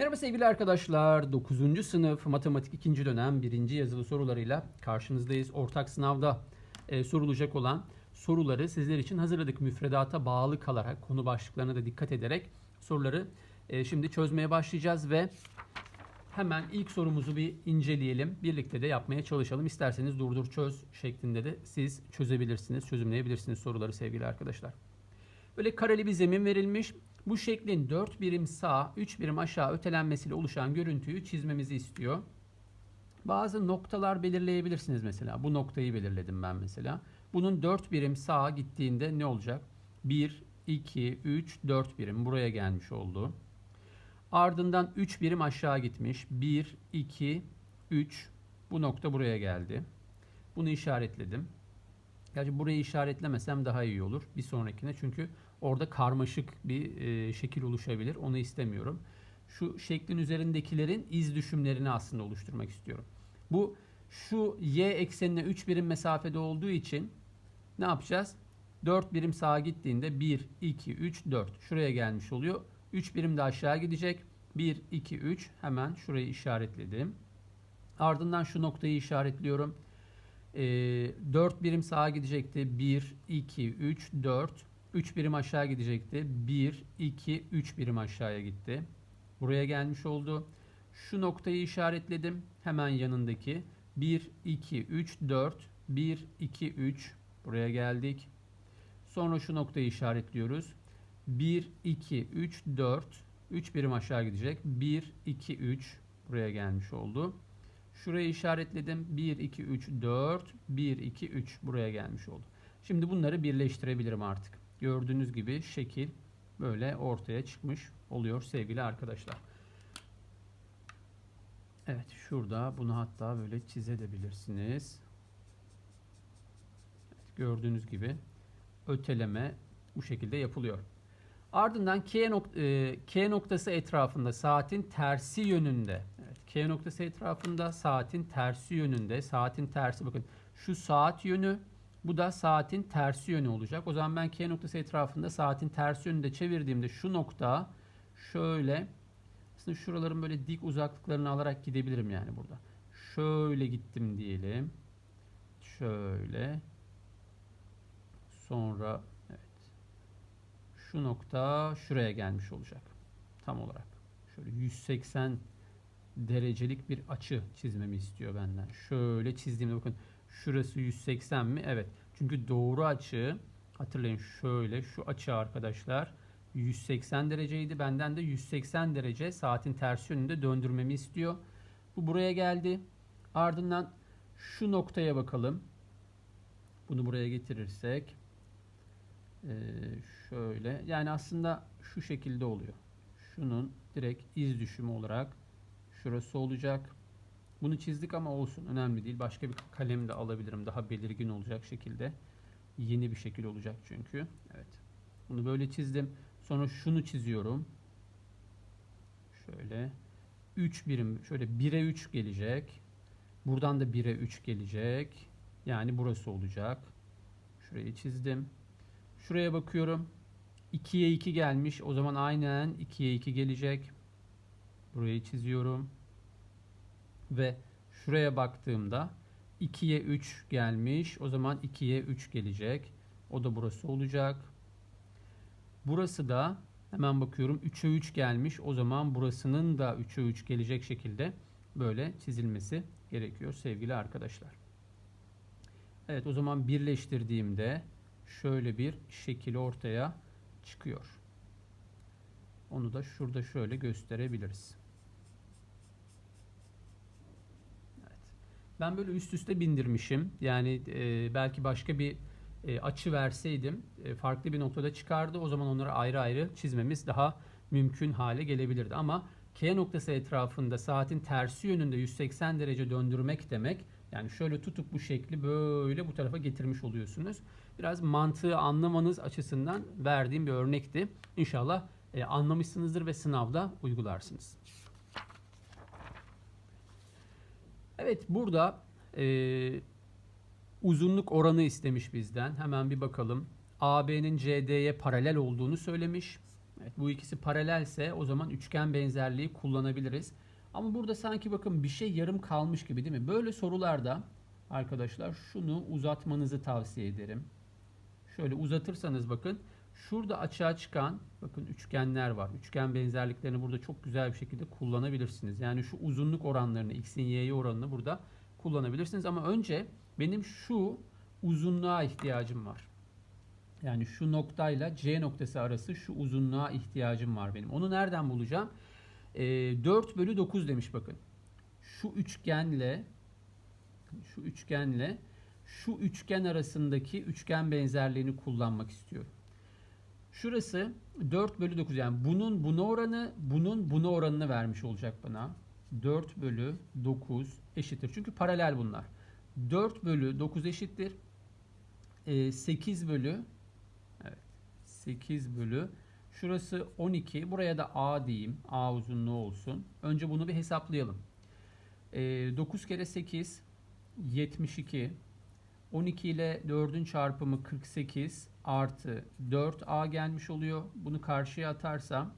Merhaba sevgili arkadaşlar. 9. sınıf matematik 2. dönem 1. yazılı sorularıyla karşınızdayız. Ortak sınavda e, sorulacak olan soruları sizler için hazırladık. Müfredata bağlı kalarak, konu başlıklarına da dikkat ederek soruları e, şimdi çözmeye başlayacağız ve hemen ilk sorumuzu bir inceleyelim. Birlikte de yapmaya çalışalım. İsterseniz durdur çöz şeklinde de siz çözebilirsiniz, çözümleyebilirsiniz soruları sevgili arkadaşlar. Böyle kareli bir zemin verilmiş. Bu şeklin 4 birim sağ, 3 birim aşağı ötelenmesiyle oluşan görüntüyü çizmemizi istiyor. Bazı noktalar belirleyebilirsiniz mesela. Bu noktayı belirledim ben mesela. Bunun 4 birim sağa gittiğinde ne olacak? 1, 2, 3, 4 birim buraya gelmiş oldu. Ardından 3 birim aşağı gitmiş. 1, 2, 3 bu nokta buraya geldi. Bunu işaretledim. Gerçi burayı işaretlemesem daha iyi olur bir sonrakine. Çünkü orada karmaşık bir e, şekil oluşabilir. Onu istemiyorum. Şu şeklin üzerindekilerin iz düşümlerini aslında oluşturmak istiyorum. Bu şu y eksenine 3 birim mesafede olduğu için ne yapacağız? 4 birim sağa gittiğinde 1, 2, 3, 4. Şuraya gelmiş oluyor. 3 birim de aşağı gidecek. 1, 2, 3 hemen şurayı işaretledim. Ardından şu noktayı işaretliyorum. E, 4 birim sağa gidecekti. 1, 2, 3, 4. 3 birim aşağı gidecekti. 1, 2, 3 birim aşağıya gitti. Buraya gelmiş oldu. Şu noktayı işaretledim. Hemen yanındaki. 1, 2, 3, 4. 1, 2, 3. Buraya geldik. Sonra şu noktayı işaretliyoruz. 1, 2, 3, 4. 3 birim aşağı gidecek. 1, 2, 3. Buraya gelmiş oldu. Şurayı işaretledim. 1, 2, 3, 4. 1, 2, 3. Buraya gelmiş oldu. Şimdi bunları birleştirebilirim artık. Gördüğünüz gibi şekil böyle ortaya çıkmış oluyor sevgili arkadaşlar. Evet şurada bunu hatta böyle çizebilirsiniz. Evet, gördüğünüz gibi öteleme bu şekilde yapılıyor. Ardından K, nok e, K noktası etrafında saatin tersi yönünde. Evet, K noktası etrafında saatin tersi yönünde. Saatin tersi bakın şu saat yönü bu da saatin tersi yönü olacak. O zaman ben K noktası etrafında saatin tersi yönünde çevirdiğimde şu nokta şöyle aslında şuraların böyle dik uzaklıklarını alarak gidebilirim yani burada. Şöyle gittim diyelim. Şöyle. Sonra evet. Şu nokta şuraya gelmiş olacak. Tam olarak. Şöyle 180 derecelik bir açı çizmemi istiyor benden. Şöyle çizdiğimde bakın Şurası 180 mi? Evet. Çünkü doğru açı hatırlayın şöyle şu açı arkadaşlar 180 dereceydi. Benden de 180 derece saatin ters yönünde döndürmemi istiyor. Bu buraya geldi. Ardından şu noktaya bakalım. Bunu buraya getirirsek ee, şöyle yani aslında şu şekilde oluyor. Şunun direkt iz düşümü olarak şurası olacak. Bunu çizdik ama olsun önemli değil. Başka bir kalem de alabilirim. Daha belirgin olacak şekilde. Yeni bir şekil olacak çünkü. Evet. Bunu böyle çizdim. Sonra şunu çiziyorum. Şöyle 3 birim şöyle 1'e 3 gelecek. Buradan da 1'e 3 gelecek. Yani burası olacak. Şurayı çizdim. Şuraya bakıyorum. 2'ye 2 gelmiş. O zaman aynen 2'ye 2 gelecek. Burayı çiziyorum ve şuraya baktığımda 2'ye 3 gelmiş. O zaman 2'ye 3 gelecek. O da burası olacak. Burası da hemen bakıyorum 3'e 3 gelmiş. O zaman burasının da 3'e 3 gelecek şekilde böyle çizilmesi gerekiyor sevgili arkadaşlar. Evet o zaman birleştirdiğimde şöyle bir şekil ortaya çıkıyor. Onu da şurada şöyle gösterebiliriz. Ben böyle üst üste bindirmişim. Yani e, belki başka bir e, açı verseydim e, farklı bir noktada çıkardı. O zaman onları ayrı ayrı çizmemiz daha mümkün hale gelebilirdi. Ama K noktası etrafında saatin tersi yönünde 180 derece döndürmek demek. Yani şöyle tutup bu şekli böyle bu tarafa getirmiş oluyorsunuz. Biraz mantığı anlamanız açısından verdiğim bir örnekti. İnşallah e, anlamışsınızdır ve sınavda uygularsınız. Evet burada e, uzunluk oranı istemiş bizden. Hemen bir bakalım. AB'nin CD'ye paralel olduğunu söylemiş. Evet, bu ikisi paralelse o zaman üçgen benzerliği kullanabiliriz. Ama burada sanki bakın bir şey yarım kalmış gibi değil mi? Böyle sorularda arkadaşlar şunu uzatmanızı tavsiye ederim. Şöyle uzatırsanız bakın şurada açığa çıkan bakın üçgenler var. Üçgen benzerliklerini burada çok güzel bir şekilde kullanabilirsiniz. Yani şu uzunluk oranlarını x'in y'ye oranını burada kullanabilirsiniz. Ama önce benim şu uzunluğa ihtiyacım var. Yani şu noktayla C noktası arası şu uzunluğa ihtiyacım var benim. Onu nereden bulacağım? Ee, 4 bölü 9 demiş bakın. Şu üçgenle şu üçgenle şu üçgen arasındaki üçgen benzerliğini kullanmak istiyorum. Şurası 4 bölü 9 yani bunun buna oranı bunun buna oranını vermiş olacak bana. 4 bölü 9 eşittir. Çünkü paralel bunlar. 4 bölü 9 eşittir. Ee, 8 bölü evet 8 bölü şurası 12 buraya da A diyeyim. A uzunluğu olsun. Önce bunu bir hesaplayalım. Ee, 9 kere 8 72 12 ile 4'ün çarpımı 48 artı 4a gelmiş oluyor. Bunu karşıya atarsam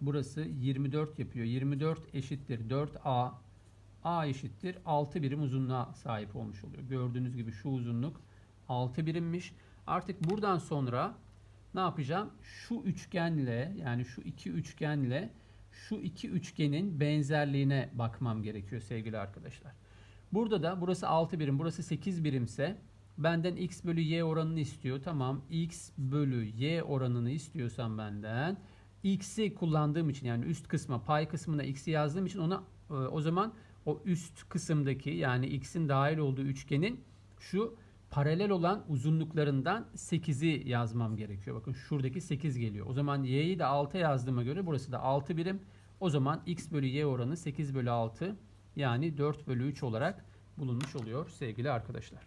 burası 24 yapıyor. 24 eşittir 4a. a eşittir 6 birim uzunluğa sahip olmuş oluyor. Gördüğünüz gibi şu uzunluk 6 birimmiş. Artık buradan sonra ne yapacağım? Şu üçgenle yani şu iki üçgenle şu iki üçgenin benzerliğine bakmam gerekiyor sevgili arkadaşlar. Burada da burası 6 birim, burası 8 birimse benden x bölü y oranını istiyor. Tamam x bölü y oranını istiyorsam benden x'i kullandığım için yani üst kısma pay kısmına x'i yazdığım için ona e, o zaman o üst kısımdaki yani x'in dahil olduğu üçgenin şu paralel olan uzunluklarından 8'i yazmam gerekiyor. Bakın şuradaki 8 geliyor. O zaman y'yi de 6 yazdığıma göre burası da 6 birim. O zaman x bölü y oranı 8 bölü 6 yani 4 bölü 3 olarak bulunmuş oluyor sevgili arkadaşlar.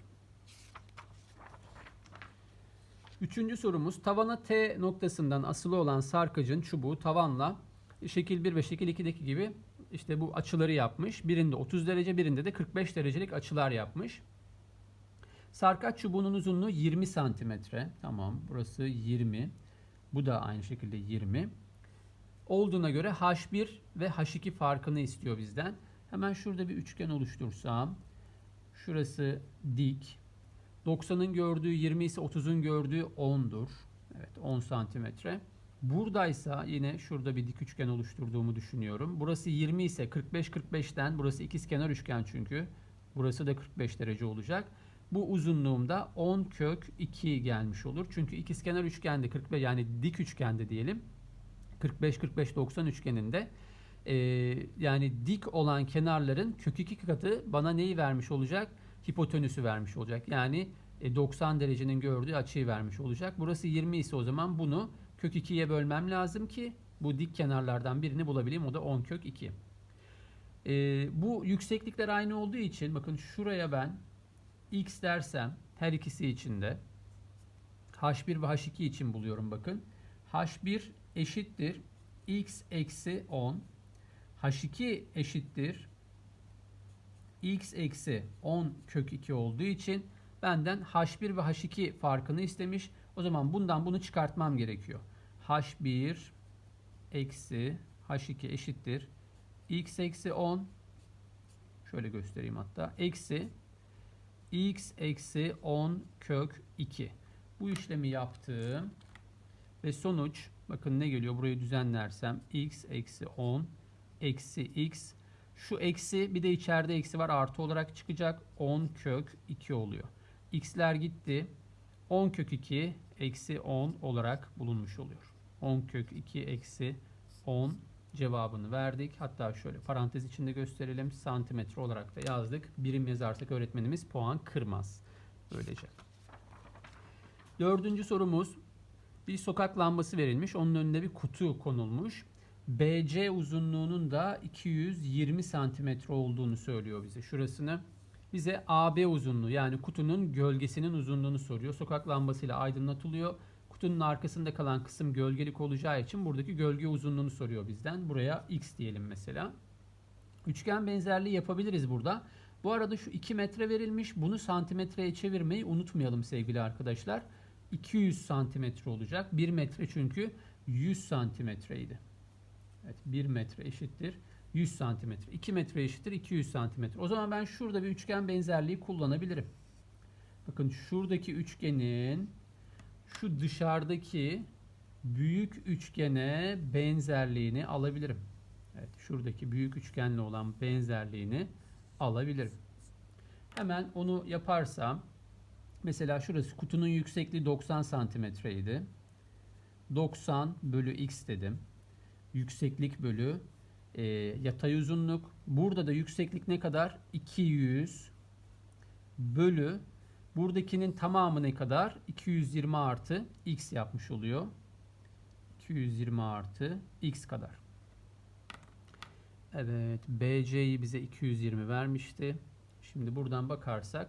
Üçüncü sorumuz tavana T noktasından asılı olan sarkacın çubuğu tavanla şekil 1 ve şekil 2'deki gibi işte bu açıları yapmış. Birinde 30 derece birinde de 45 derecelik açılar yapmış. Sarkaç çubuğunun uzunluğu 20 santimetre. Tamam burası 20. Bu da aynı şekilde 20. Olduğuna göre H1 ve H2 farkını istiyor bizden. Hemen şurada bir üçgen oluştursam. Şurası dik. 90'ın gördüğü 20 ise 30'un gördüğü 10'dur. Evet 10 santimetre. Buradaysa yine şurada bir dik üçgen oluşturduğumu düşünüyorum. Burası 20 ise 45-45'ten burası ikizkenar üçgen çünkü. Burası da 45 derece olacak. Bu uzunluğumda 10 kök 2 gelmiş olur. Çünkü ikizkenar üçgende 45 yani dik üçgende diyelim. 45-45-90 üçgeninde e, yani dik olan kenarların kök 2 katı bana neyi vermiş olacak? Hipotenüsü vermiş olacak. Yani e, 90 derecenin gördüğü açıyı vermiş olacak. Burası 20 ise o zaman bunu kök 2'ye bölmem lazım ki bu dik kenarlardan birini bulabileyim. O da 10 kök 2. E, bu yükseklikler aynı olduğu için bakın şuraya ben x dersem her ikisi için de h1 ve h2 için buluyorum bakın. h1 eşittir x eksi 10 h2 eşittir x eksi 10 kök 2 olduğu için benden h1 ve h2 farkını istemiş. O zaman bundan bunu çıkartmam gerekiyor. h1 eksi h2 eşittir x eksi 10 şöyle göstereyim hatta eksi x eksi 10 kök 2. Bu işlemi yaptım ve sonuç bakın ne geliyor burayı düzenlersem x eksi 10 eksi x şu eksi bir de içeride eksi var artı olarak çıkacak 10 kök 2 oluyor. x'ler gitti 10 kök 2 eksi 10 olarak bulunmuş oluyor. 10 kök 2 eksi 10 cevabını verdik. Hatta şöyle parantez içinde gösterelim. Santimetre olarak da yazdık. Birim yazarsak öğretmenimiz puan kırmaz. Böylece. Dördüncü sorumuz. Bir sokak lambası verilmiş. Onun önünde bir kutu konulmuş. BC uzunluğunun da 220 santimetre olduğunu söylüyor bize. Şurasını bize AB uzunluğu yani kutunun gölgesinin uzunluğunu soruyor. Sokak lambasıyla aydınlatılıyor. Kutunun arkasında kalan kısım gölgelik olacağı için buradaki gölge uzunluğunu soruyor bizden. Buraya x diyelim mesela. Üçgen benzerliği yapabiliriz burada. Bu arada şu 2 metre verilmiş. Bunu santimetreye çevirmeyi unutmayalım sevgili arkadaşlar. 200 santimetre olacak. 1 metre çünkü 100 santimetreydi. Evet 1 metre eşittir 100 santimetre. 2 metre eşittir 200 santimetre. O zaman ben şurada bir üçgen benzerliği kullanabilirim. Bakın şuradaki üçgenin şu dışarıdaki büyük üçgene benzerliğini alabilirim. Evet şuradaki büyük üçgenle olan benzerliğini alabilirim. Hemen onu yaparsam mesela şurası kutunun yüksekliği 90 santimetreydi. 90 bölü x dedim. Yükseklik bölü e, yatay uzunluk. Burada da yükseklik ne kadar? 200 bölü buradakinin tamamı ne kadar? 220 artı x yapmış oluyor. 220 artı x kadar. Evet BC'yi bize 220 vermişti. Şimdi buradan bakarsak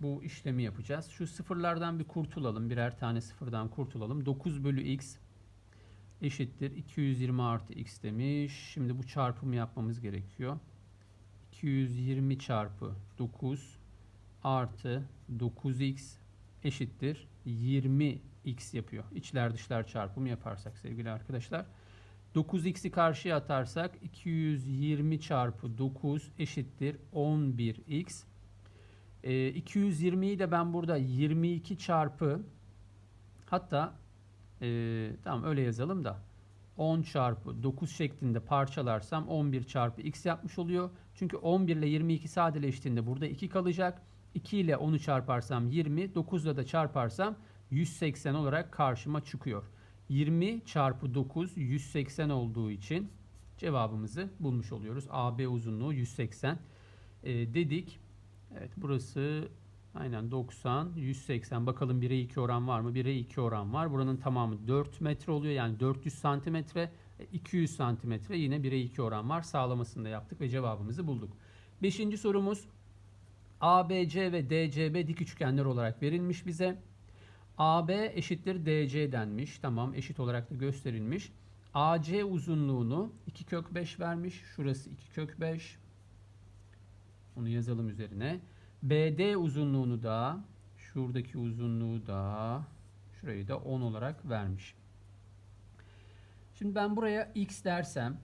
bu işlemi yapacağız. Şu sıfırlardan bir kurtulalım. Birer tane sıfırdan kurtulalım. 9 bölü x eşittir 220 artı x demiş. Şimdi bu çarpımı yapmamız gerekiyor. 220 çarpı 9 artı 9x eşittir 20x yapıyor. İçler dışlar çarpımı yaparsak sevgili arkadaşlar. 9x'i karşıya atarsak 220 çarpı 9 eşittir 11x. E, 220'yi de ben burada 22 çarpı hatta e, tamam öyle yazalım da 10 çarpı 9 şeklinde parçalarsam 11 çarpı x yapmış oluyor. Çünkü 11 ile 22 sadeleştiğinde burada 2 kalacak. 2 ile 10'u çarparsam 20, 9 ile de çarparsam 180 olarak karşıma çıkıyor. 20 çarpı 9 180 olduğu için cevabımızı bulmuş oluyoruz. AB uzunluğu 180 e, dedik. Evet burası aynen 90 180 bakalım 1'e 2 oran var mı? 1'e 2 oran var. Buranın tamamı 4 metre oluyor. Yani 400 santimetre 200 santimetre yine 1'e 2 oran var. Sağlamasını da yaptık ve cevabımızı bulduk. Beşinci sorumuz ABC ve DCB dik üçgenler olarak verilmiş bize. AB eşittir DC denmiş. Tamam eşit olarak da gösterilmiş. AC uzunluğunu 2 kök 5 vermiş. Şurası 2 kök 5. Onu yazalım üzerine. BD uzunluğunu da şuradaki uzunluğu da şurayı da 10 olarak vermiş. Şimdi ben buraya x dersem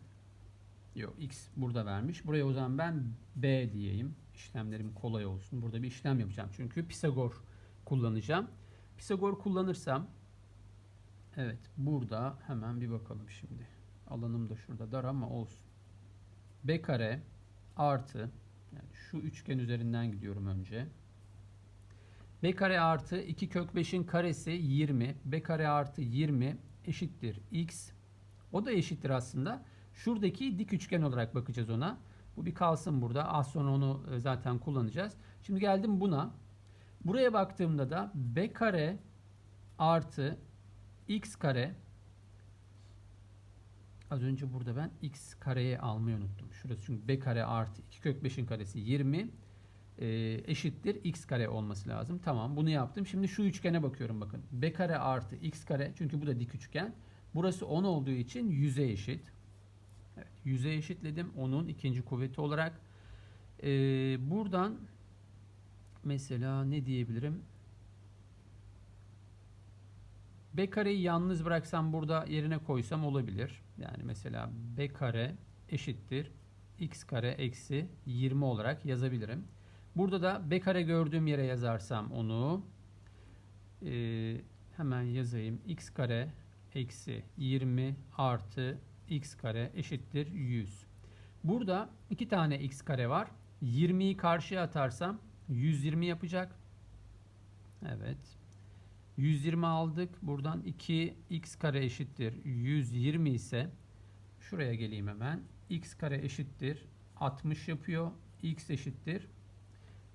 yok x burada vermiş. Buraya o zaman ben B diyeyim. İşlemlerim kolay olsun. Burada bir işlem yapacağım. Çünkü Pisagor kullanacağım. Pisagor kullanırsam evet burada hemen bir bakalım şimdi. Alanım da şurada dar ama olsun. B kare artı yani şu üçgen üzerinden gidiyorum önce. B kare artı 2 kök 5'in karesi 20. B kare artı 20 eşittir x. O da eşittir aslında. Şuradaki dik üçgen olarak bakacağız ona. Bu bir kalsın burada. Az sonra onu e, zaten kullanacağız. Şimdi geldim buna. Buraya baktığımda da b kare artı x kare az önce burada ben x kareye almayı unuttum. Şurası çünkü b kare artı 2 kök 5'in karesi 20 e, eşittir x kare olması lazım. Tamam bunu yaptım. Şimdi şu üçgene bakıyorum bakın. b kare artı x kare çünkü bu da dik üçgen. Burası 10 olduğu için 100'e eşit. Evet, 100'e eşitledim. Onun ikinci kuvveti olarak. Ee, buradan mesela ne diyebilirim? B kareyi yalnız bıraksam burada yerine koysam olabilir. Yani mesela B kare eşittir x kare eksi 20 olarak yazabilirim. Burada da B kare gördüğüm yere yazarsam onu e, hemen yazayım. x kare eksi 20 artı x kare eşittir 100. Burada iki tane x kare var. 20'yi karşıya atarsam 120 yapacak. Evet. 120 aldık. Buradan 2 x kare eşittir 120 ise şuraya geleyim hemen. x kare eşittir 60 yapıyor. x eşittir.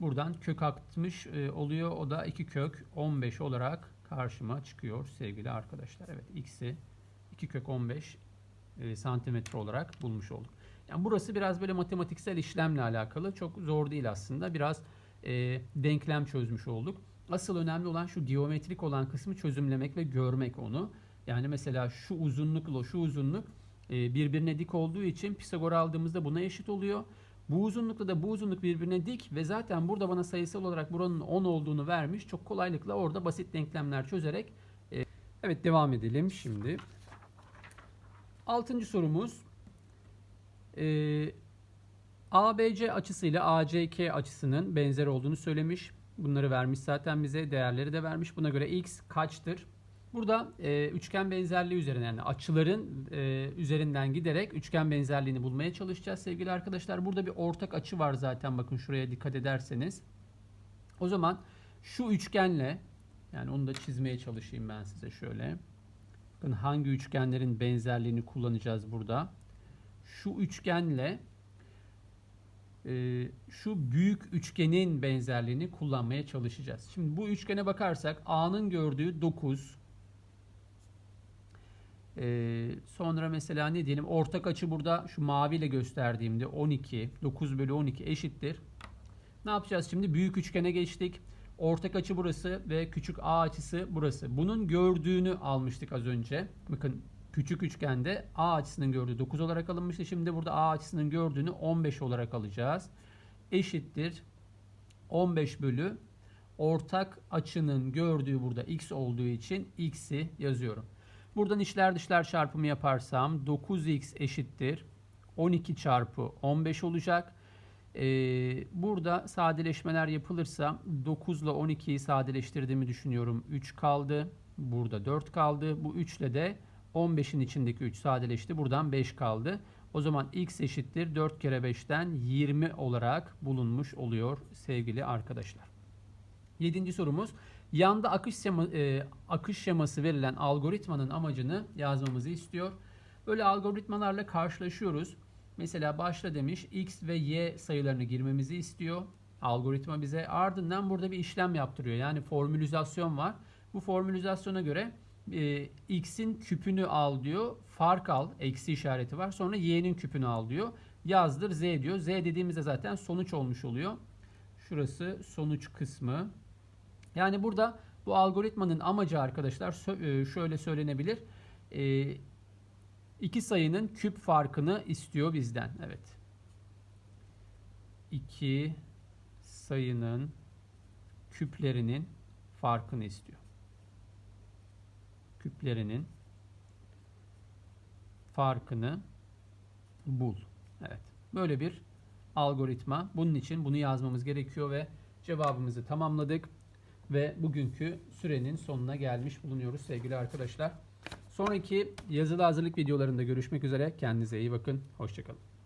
Buradan kök 60 e, oluyor. O da 2 kök 15 olarak karşıma çıkıyor sevgili arkadaşlar. Evet x'i 2 kök 15 e, santimetre olarak bulmuş olduk. Yani burası biraz böyle matematiksel işlemle alakalı. Çok zor değil aslında. Biraz e, denklem çözmüş olduk. Asıl önemli olan şu geometrik olan kısmı çözümlemek ve görmek onu. Yani mesela şu uzunlukla şu uzunluk e, birbirine dik olduğu için Pisagor aldığımızda buna eşit oluyor. Bu uzunlukla da bu uzunluk birbirine dik ve zaten burada bana sayısal olarak buranın 10 olduğunu vermiş. Çok kolaylıkla orada basit denklemler çözerek e, Evet devam edelim şimdi. Altıncı sorumuz. Ee, ABC açısıyla ACK açısının benzer olduğunu söylemiş. Bunları vermiş zaten bize. Değerleri de vermiş. Buna göre x kaçtır? Burada e, üçgen benzerliği üzerine yani açıların e, üzerinden giderek üçgen benzerliğini bulmaya çalışacağız sevgili arkadaşlar. Burada bir ortak açı var zaten bakın şuraya dikkat ederseniz. O zaman şu üçgenle yani onu da çizmeye çalışayım ben size şöyle. Bakın hangi üçgenlerin benzerliğini kullanacağız burada. Şu üçgenle şu büyük üçgenin benzerliğini kullanmaya çalışacağız. Şimdi bu üçgene bakarsak A'nın gördüğü 9. E, sonra mesela ne diyelim ortak açı burada şu maviyle gösterdiğimde 12. 9 bölü 12 eşittir. Ne yapacağız şimdi? Büyük üçgene geçtik. Ortak açı burası ve küçük A açısı burası. Bunun gördüğünü almıştık az önce. Bakın küçük üçgende A açısının gördüğü 9 olarak alınmıştı. Şimdi burada A açısının gördüğünü 15 olarak alacağız. Eşittir 15 bölü ortak açının gördüğü burada x olduğu için x'i yazıyorum. Buradan içler dışlar çarpımı yaparsam 9x eşittir 12 çarpı 15 olacak. Ee, burada sadeleşmeler yapılırsa 9 ile 12'yi sadeleştirdiğimi düşünüyorum. 3 kaldı. Burada 4 kaldı. Bu 3 ile de 15'in içindeki 3 sadeleşti. Buradan 5 kaldı. O zaman x eşittir 4 kere 5'ten 20 olarak bulunmuş oluyor sevgili arkadaşlar. Yedinci sorumuz. Yanda akış, şema, e, akış şeması verilen algoritmanın amacını yazmamızı istiyor. Böyle algoritmalarla karşılaşıyoruz. Mesela başla demiş x ve y sayılarını girmemizi istiyor. Algoritma bize ardından burada bir işlem yaptırıyor. Yani formülizasyon var. Bu formülizasyona göre e, x'in küpünü al diyor. Fark al. Eksi işareti var. Sonra y'nin küpünü al diyor. Yazdır z diyor. Z dediğimizde zaten sonuç olmuş oluyor. Şurası sonuç kısmı. Yani burada bu algoritmanın amacı arkadaşlar e, şöyle söylenebilir. E, iki sayının küp farkını istiyor bizden. Evet. İki sayının küplerinin farkını istiyor. Küplerinin farkını bul. Evet. Böyle bir algoritma. Bunun için bunu yazmamız gerekiyor ve cevabımızı tamamladık ve bugünkü sürenin sonuna gelmiş bulunuyoruz sevgili arkadaşlar. Sonraki yazılı hazırlık videolarında görüşmek üzere. Kendinize iyi bakın. Hoşçakalın.